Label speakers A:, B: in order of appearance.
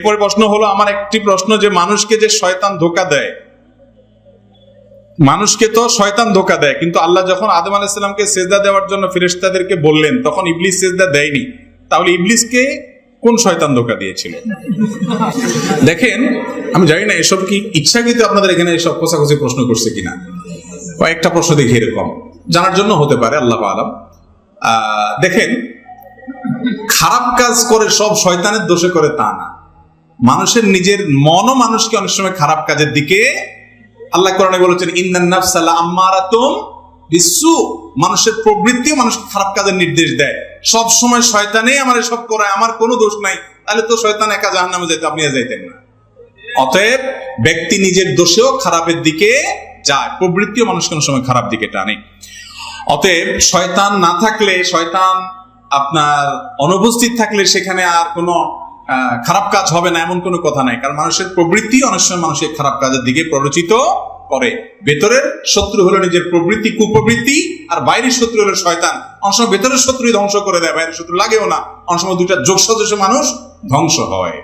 A: এরপরে প্রশ্ন হলো, আমার একটি প্রশ্ন যে মানুষকে যে শয়তান ধোকা দেয়, মানুষকে তো শয়তান ধোকা দেয়, কিন্তু আল্লাহ যখন আদম আলাহিসাল্লামকে সেজদা দেওয়ার জন্য ফেরেশতাদেরকে বললেন, তখন ইবলিস সেজদা দেয়নি। তাহলে ইবলিসকে কোন শয়তান ধোকা দিয়েছিল? দেখেন, আমি জানি না এসব কি ইচ্ছাকৃত আপনাদের এখানে এসব কোসাকুসি প্রশ্ন করছে কিনা। কয়েকটা প্রশ্ন দেখি এরকম। জানার জন্য হতে পারে, আল্লাহ আলম। দেখেন, খারাপ কাজ করে সব শয়তানের দোষে করে তা না। মানুষের নিজের মনও মানুষকে অনেক সময় খারাপ কাজের দিকে আল্লাহ কোরআনে বলেছেন ইন্দান মানুষের প্রবৃত্তিও মানুষকে খারাপ কাজের নির্দেশ দেয়। সব সময় শয়তানেই আমার সব করায়, আমার কোনো দোষ নাই। তাহলে তো শয়তান একা জাহান্নামে যেতে আপনি যাইতেন না। অতএব ব্যক্তি নিজের দোষেও খারাপের দিকে যায়, প্রবৃত্তিও মানুষ কোনো সময় খারাপ দিকে টানে। অতএব শয়তান না থাকলে, শয়তান আপনার অনুপস্থিত থাকলে সেখানে আর কোনো খারাপ কাজ হবে না এমন কোনো কথা নাই। কারণ মানুষের প্রবৃত্তি অনেক সময় মানুষের খারাপ কাজের দিকে প্ররোচিত করে। ভেতরের শত্রু হলো নিজের প্রবৃত্তি, কুপ্রবৃত্তি, আর বাইরের শত্রু হলো শয়তান। সময় ভেতরের শত্রুই ধ্বংস করে দেয়, বাইরের শত্রু লাগেও না। সময় দুটা যোগ সদস্য মানুষ ধ্বংস হয়।